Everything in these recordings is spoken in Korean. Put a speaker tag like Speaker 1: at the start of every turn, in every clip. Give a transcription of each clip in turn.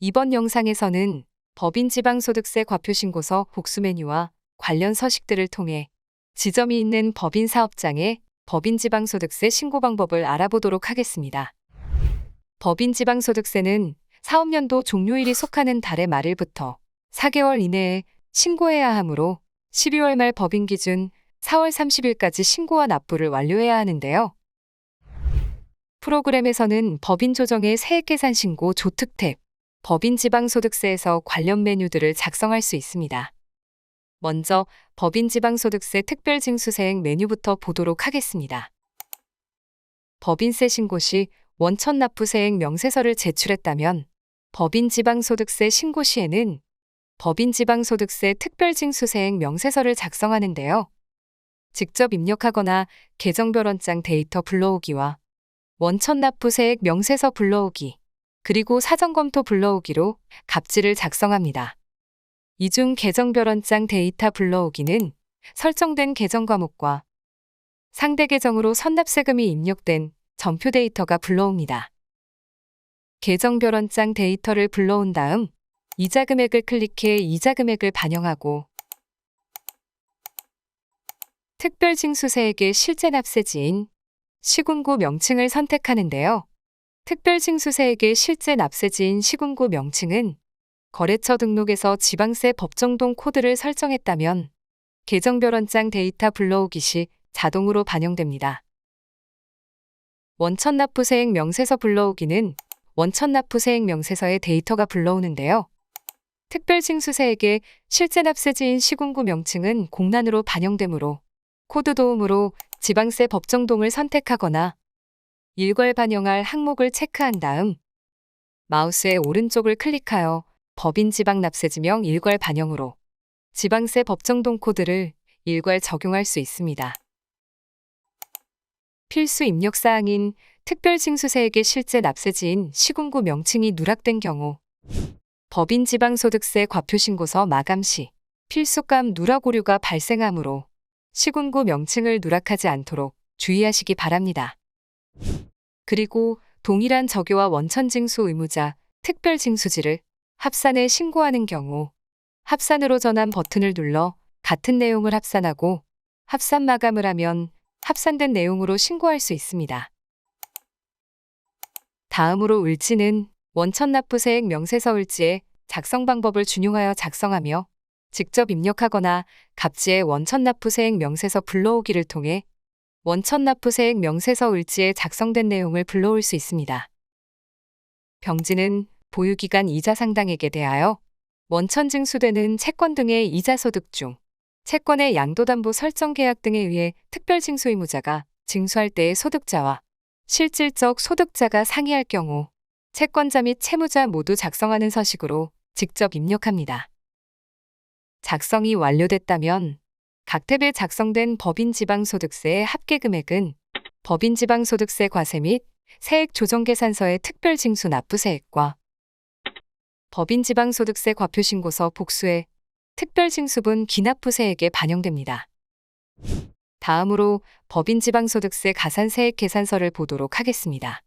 Speaker 1: 이번 영상에서는 법인 지방소득세 과표 신고서 복수 메뉴와 관련 서식들을 통해 지점이 있는 법인 사업장의 법인 지방소득세 신고 방법을 알아보도록 하겠습니다. 법인 지방소득세는 사업연도 종료일이 속하는 달의 말일부터 4개월 이내에 신고해야 하므로 12월 말 법인 기준 4월 30일까지 신고와 납부를 완료해야 하는데요. 프로그램에서는 법인 조정의 세액 계산 신고 조특탭, 법인 지방소득세에서 관련 메뉴들을 작성할 수 있습니다. 먼저 법인 지방소득세 특별징수세액 메뉴부터 보도록 하겠습니다. 법인세 신고 시 원천 납부세액 명세서를 제출했다면 법인 지방소득세 신고 시에는 법인 지방소득세 특별징수세액 명세서를 작성하는데요. 직접 입력하거나 계정별원장 데이터 불러오기와 원천 납부 세액 명세서 불러오기, 그리고 사전검토 불러오기로 갑질을 작성합니다. 이 중 계정별원장 데이터 불러오기는 설정된 계정 과목과 상대 계정으로 선납세금이 입력된 전표 데이터가 불러옵니다. 계정별원장 데이터를 불러온 다음 이자 금액을 클릭해 이자 금액을 반영하고 특별징수세액의 실제 납세지인 시군구 명칭을 선택하는데요. 특별징수세액의 실제 납세지인 시군구 명칭은 거래처 등록에서 지방세 법정동 코드를 설정했다면 계정별 원장 데이터 불러오기 시 자동으로 반영됩니다. 원천납부세액 명세서 불러오기는 원천납부세액 명세서의 데이터가 불러오는데요. 특별징수세액의 실제 납세지인 시군구 명칭은 공란으로 반영되므로 코드 도움으로 지방세 법정동을 선택하거나 일괄 반영할 항목을 체크한 다음 마우스의 오른쪽을 클릭하여 법인 지방 납세 지명 일괄 반영으로 지방세 법정동 코드를 일괄 적용할 수 있습니다. 필수 입력 사항인 특별징수세액의 실제 납세지인 시군구 명칭이 누락된 경우 법인 지방소득세 과표신고서 마감 시 필수감 누락 오류가 발생하므로 시군구 명칭을 누락하지 않도록 주의하시기 바랍니다. 그리고 동일한 적요와 원천징수 의무자 특별징수지를 합산에 신고하는 경우 합산으로 전환 버튼을 눌러 같은 내용을 합산하고 합산 마감을 하면 합산된 내용으로 신고할 수 있습니다. 다음으로 을지는 원천납부세액 명세서 을지의 작성 방법을 준용하여 작성하며 직접 입력하거나 갑지의 원천납부세액 명세서 불러오기를 통해 원천납부세액 명세서 을지에 작성된 내용을 불러올 수 있습니다. 병지는 보유기간 이자 상당액에 대하여 원천 징수되는 채권 등의 이자 소득 중 채권의 양도담보 설정 계약 등에 의해 특별 징수 의무자가 징수할 때의 소득자와 실질적 소득자가 상이할 경우 채권자 및 채무자 모두 작성하는 서식으로 직접 입력합니다. 작성이 완료됐다면 각 탭에 작성된 법인 지방소득세의 합계 금액은 법인 지방소득세 과세 및 세액 조정 계산서의 특별 징수 납부세액과 법인 지방소득세 과표신고서 복수의 특별 징수분 기납부세액에 반영됩니다. 다음으로 법인 지방소득세 가산세액 계산서를 보도록 하겠습니다.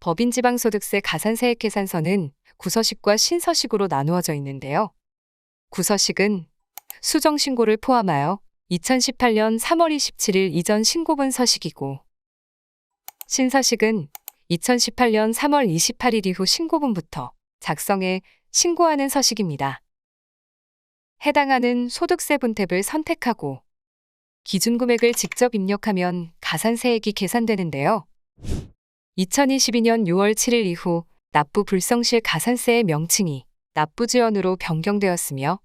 Speaker 1: 법인 지방소득세 가산세액 계산서는 구서식과 신서식으로 나누어져 있는데요. 구서식은 수정 신고를 포함하여 2018년 3월 27일 이전 신고분 서식이고 신서식은 2018년 3월 28일 이후 신고분부터 작성해 신고하는 서식입니다. 해당하는 소득세 분탭을 선택하고 기준 금액을 직접 입력하면 가산세액이 계산되는데요. 2022년 6월 7일 이후 납부 불성실 가산세의 명칭이 납부지원으로 변경되었으며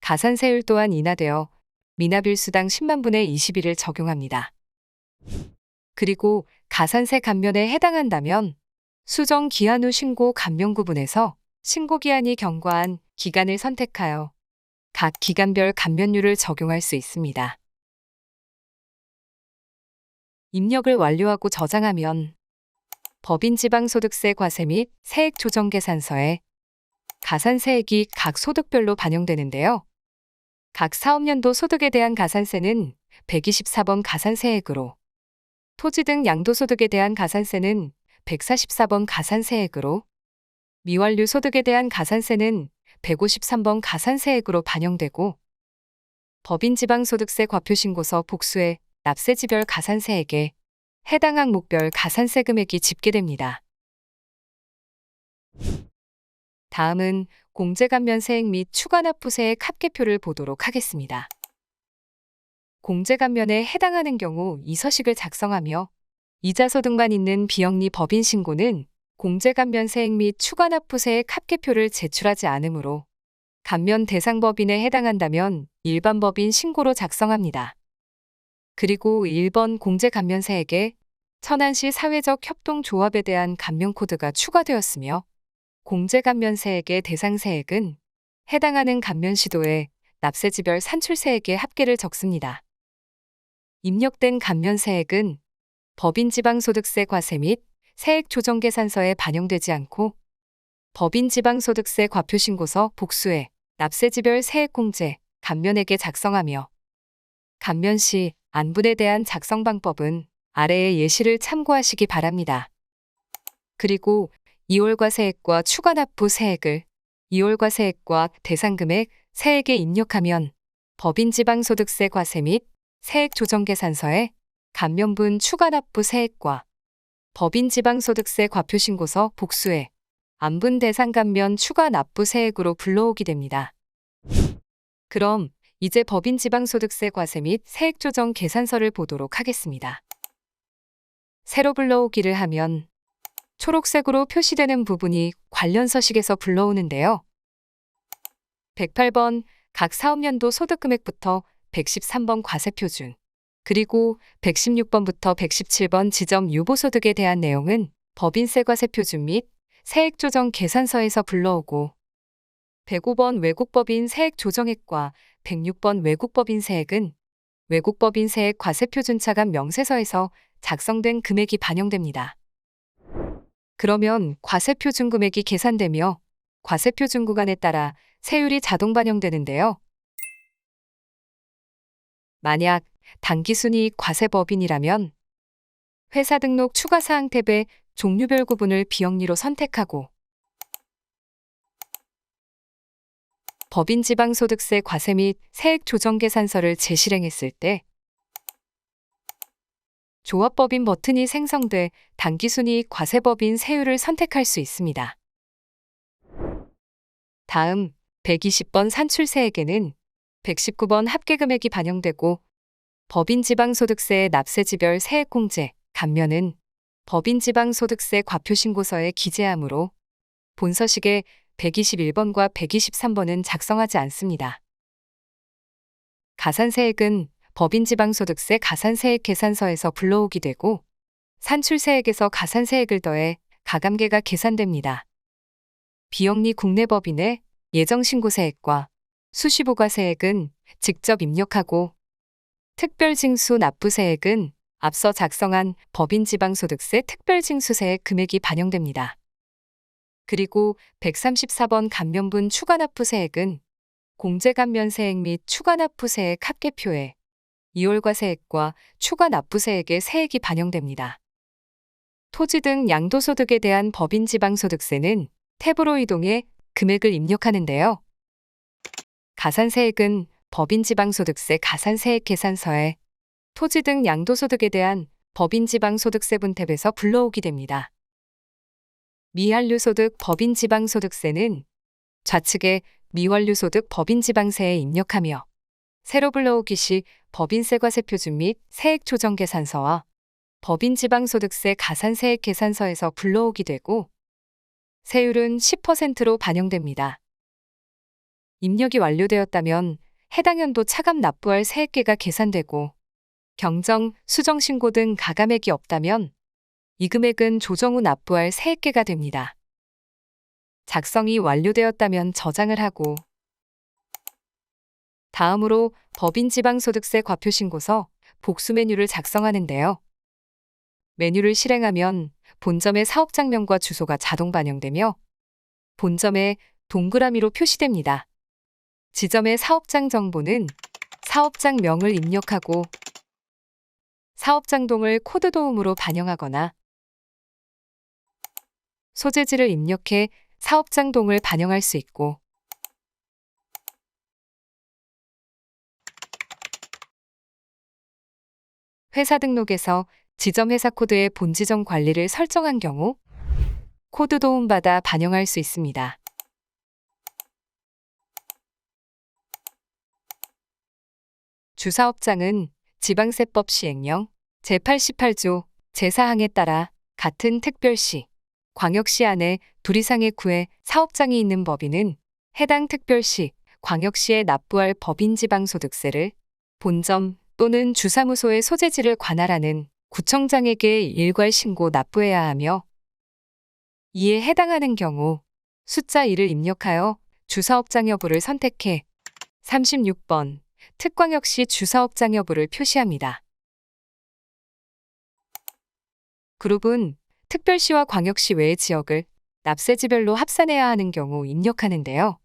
Speaker 1: 가산세율 또한 인하되어 미납일수당 10만 분의 21을 적용합니다. 그리고 가산세 감면에 해당한다면 수정 기한 후 신고 감면 구분에서 신고 기한이 경과한 기간을 선택하여 각 기간별 감면율을 적용할 수 있습니다. 입력을 완료하고 저장하면 법인 지방소득세 과세 및 세액 조정 계산서에 가산세액이 각 소득별로 반영되는데요. 각 사업연도 소득에 대한 가산세는 124번 가산세액으로 토지 등 양도소득에 대한 가산세는 144번 가산세액으로 미완료 소득에 대한 가산세는 153번 가산세액으로 반영되고 법인 지방소득세 과표신고서 복수의 납세지별 가산세액에 해당 항목별 가산세 금액이 집계됩니다. 다음은 공제감면 세액 및 추가납부세액 합계표를 보도록 하겠습니다. 공제감면에 해당하는 경우 이 서식을 작성하며 이자소득만 있는 비영리 법인 신고는 공제감면 세액 및 추가납부세액 합계표를 제출하지 않으므로 감면 대상 법인에 해당한다면 일반 법인 신고로 작성합니다. 그리고 1번 공제감면세액에 천안시 사회적 협동조합에 대한 감면 코드가 추가되었으며 공제 감면세액의 대상세액은 해당하는 감면 시도에 납세지별 산출세액의 합계를 적습니다. 입력된 감면세액은 법인 지방소득세 과세 및 세액 조정 계산서에 반영되지 않고 법인 지방소득세 과표신고서 복수에 납세지별 세액공제 감면액에 작성하며 감면 시 안분에 대한 작성 방법은 아래의 예시를 참고하시기 바랍니다. 그리고 2월과 세액과 추가 납부 세액을 2월과 세액과 대상금액 세액에 입력하면 법인 지방소득세 과세 및 세액 조정 계산서에 감면분 추가 납부 세액과 법인 지방소득세 과표신고서 복수에 안분 대상 감면 추가 납부 세액으로 불러오게 됩니다. 그럼 이제 법인 지방소득세 과세 및 세액 조정 계산서를 보도록 하겠습니다. 새로 불러오기를 하면 초록색으로 표시되는 부분이 관련 서식에서 불러오는데요. 108번 각 사업연도 소득금액부터 113번 과세표준, 그리고 116번부터 117번 지점 유보소득에 대한 내용은 법인세 과세표준 및 세액조정 계산서에서 불러오고 105번 외국법인 세액조정액과 106번 외국법인 세액은 외국법인 세액 과세표준차감 명세서에서 작성된 금액이 반영됩니다. 그러면 과세표준 금액이 계산되며 과세표준 구간에 따라 세율이 자동 반영되는데요. 만약 단기순이익 과세법인이라면 회사 등록 추가사항 탭의 종류별 구분을 비영리로 선택하고 법인 지방소득세 과세 및 세액 조정 계산서를 재실행했을 때 조합법인 버튼이 생성돼 단기순이익 과세법인 세율을 선택할 수 있습니다. 다음 120번 산출세액에는 119번 합계금액이 반영되고 법인 지방소득세의 납세지별 세액공제, 감면은 법인 지방소득세 과표신고서에 기재하므로 본서식에 121번과 123번은 작성하지 않습니다. 가산세액은 법인 지방소득세 가산세액 계산서에서 불러오게 되고 산출세액에서 가산세액을 더해 가감계가 계산됩니다. 비영리 국내 법인의 예정신고세액과 수시부가세액은 직접 입력하고 특별징수 납부세액은 앞서 작성한 법인 지방소득세 특별징수세액 금액이 반영됩니다. 그리고 134번 감면분 추가납부세액은 공제감면세액 및 추가납부세액 합계표에 2월과 세액과 추가 납부세액의 세액이 반영됩니다. 토지 등 양도소득에 대한 법인 지방소득세는 탭으로 이동해 금액을 입력하는데요. 가산세액은 법인 지방소득세 가산세액 계산서에 토지 등 양도소득에 대한 법인 지방소득세 분 탭에서 불러오게 됩니다. 미한류소득 법인 지방소득세는 좌측에 미완료소득 법인 지방세에 입력하며 새로 불러오기 시 법인세 과 세표준 및 세액 조정 계산서와 법인 지방소득세 가산 세액 계산서에서 불러오게 되고 세율은 10%로 반영됩니다. 입력이 완료되었다면 해당 연도 차감 납부할 세액계가 계산되고 경정, 수정 신고 등 가감액이 없다면 이 금액은 조정 후 납부할 세액계가 됩니다. 작성이 완료되었다면 저장을 하고 다음으로 법인 지방소득세 과표 신고서 복수 메뉴를 작성하는데요. 메뉴를 실행하면 본점의 사업장명과 주소가 자동 반영되며 본점에 동그라미로 표시됩니다. 지점의 사업장 정보는 사업장명을 입력하고 사업장동을 코드 도움으로 반영하거나 소재지를 입력해 사업장동을 반영할 수 있고 회사 등록에서 지점 회사 코드의 본 지점 관리를 설정한 경우 코드 도움받아 반영할 수 있습니다. 주사업장은 지방세법 시행령 제88조 제4항에 따라 같은 특별시, 광역시 안에 둘 이상의 구에 사업장이 있는 법인은 해당 특별시, 광역시에 납부할 법인지방소득세를 본점 또는 주사무소의 소재지를 관할하는 구청장에게 일괄 신고 납부해야 하며 이에 해당하는 경우 숫자 1을 입력하여 주사업장 여부를 선택해 36번 특광 역시 주사업장 여부를 표시합니다. 그룹은 특별시와 광역시 외의 지역을 납세지별로 합산해야 하는 경우 입력하는데요.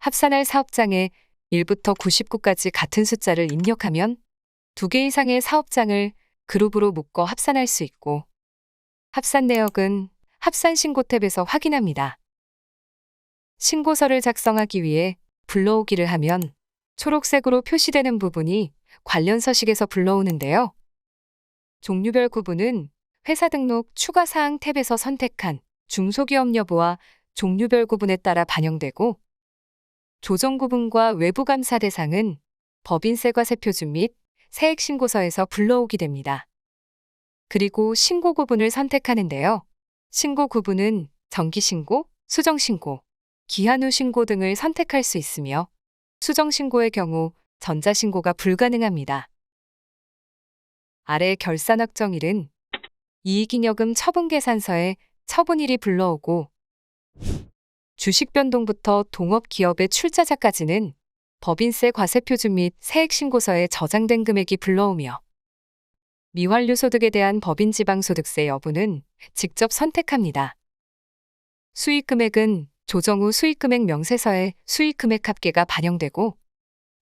Speaker 1: 합산할 사업장에 1부터 99까지 같은 숫자를 입력하면 두 개 이상의 사업장을 그룹으로 묶어 합산할 수 있고 합산 내역은 합산 신고 탭에서 확인합니다. 신고서를 작성하기 위해 불러오기를 하면 초록색으로 표시되는 부분이 관련 서식에서 불러오는데요. 종류별 구분은 회사 등록 추가 사항 탭에서 선택한 중소기업 여부와 종류별 구분에 따라 반영되고 조정 구분과 외부 감사 대상은 법인세 과 세 표준 및 세액 신고서에서 불러오게 됩니다. 그리고 신고 구분을 선택하는데요. 신고 구분은 정기 신고, 수정 신고, 기한 후 신고 등을 선택할 수 있으며 수정 신고의 경우 전자 신고가 불가능합니다. 아래 결산 확정일은 이익잉여금 처분계산서에 처분일이 불러오고 주식 변동부터 동업 기업의 출자자까지는 법인세 과세표준 및 세액신고서에 저장된 금액이 불러오며 미완료 소득에 대한 법인 지방소득세 여부는 직접 선택합니다. 수익 금액은 조정 후 수익 금액 명세서에 수익 금액 합계가 반영되고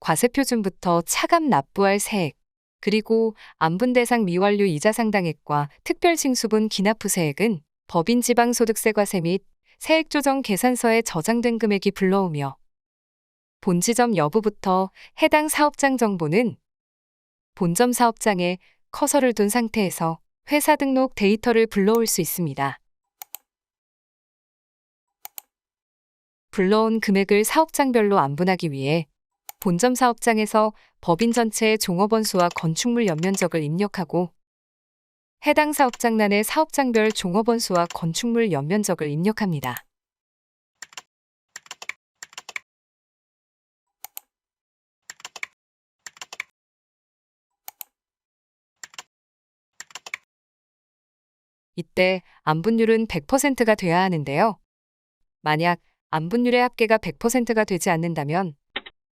Speaker 1: 과세표준부터 차감 납부할 세액, 그리고 안분 대상 미완료 이자 상당액과 특별 징수분 기납 후 세액은 법인 지방소득세 과세 및 세액 조정 계산서에 저장된 금액이 불러오며 본지점 여부부터 해당 사업장 정보는 본점 사업장에 커서를 둔 상태에서 회사 등록 데이터를 불러올 수 있습니다. 불러온 금액을 사업장별로 안분하기 위해 본점 사업장에서 법인 전체의 종업원 수와 건축물 연면적을 입력하고 해당 사업장란의 사업장별 종업원 수와 건축물 연면적을 입력합니다. 이때 안분율은 100%가 돼야 하는데요. 만약 안분율의 합계가 100%가 되지 않는다면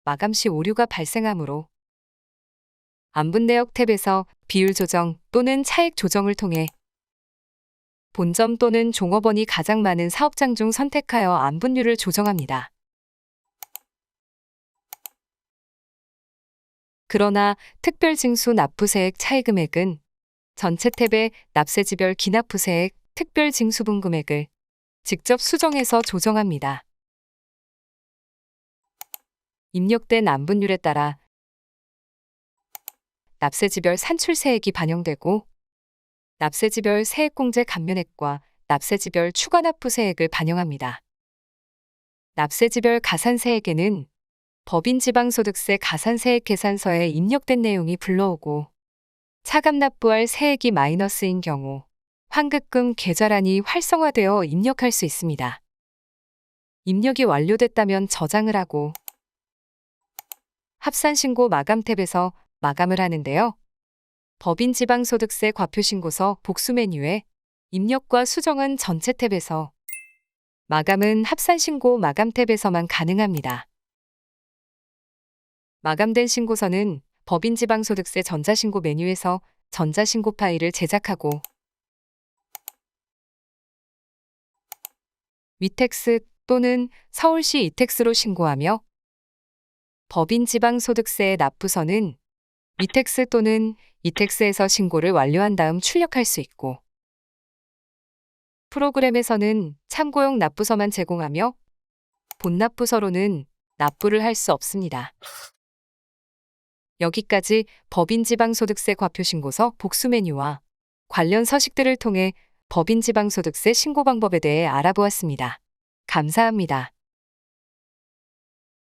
Speaker 1: 마감 시 오류가 발생하므로 안분 내역 탭에서 비율 조정 또는 차액 조정을 통해 본점 또는 종업원이 가장 많은 사업장 중 선택하여 안분율을 조정합니다. 그러나 특별징수 납부세액 차액금액은 전체 탭의 납세지별 기납부세액 특별 징수분 금액을 직접 수정해서 조정합니다. 입력된 안분율에 따라 납세지별 산출세액이 반영되고 납세지별 세액공제 감면액과 납세지별 추가납부세액을 반영합니다. 납세지별 가산세액에는 법인지방소득세 가산세액 계산서에 입력된 내용이 불러오고 차감 납부할 세액이 마이너스인 경우 환급금 계좌란이 활성화되어 입력할 수 있습니다. 입력이 완료됐다면 저장을 하고 합산신고 마감 탭에서 마감을 하는데요. 법인 지방소득세 과표신고서 복수 메뉴에 입력과 수정은 전체 탭에서 마감은 합산신고 마감 탭에서만 가능합니다. 마감된 신고서는 법인 지방소득세 전자신고 메뉴에서 전자신고 파일을 제작하고 위텍스 또는 서울시 이텍스로 신고하며 법인 지방소득세 납부서는 이텍스 또는 이텍스에서 신고를 완료한 다음 출력할 수 있고 프로그램에서는 참고용 납부서만 제공하며 본납부서로는 납부를 할 수 없습니다. 여기까지 법인지방소득세 과표신고서 복수 메뉴와 관련 서식들을 통해 법인지방소득세 신고 방법에 대해 알아보았습니다. 감사합니다.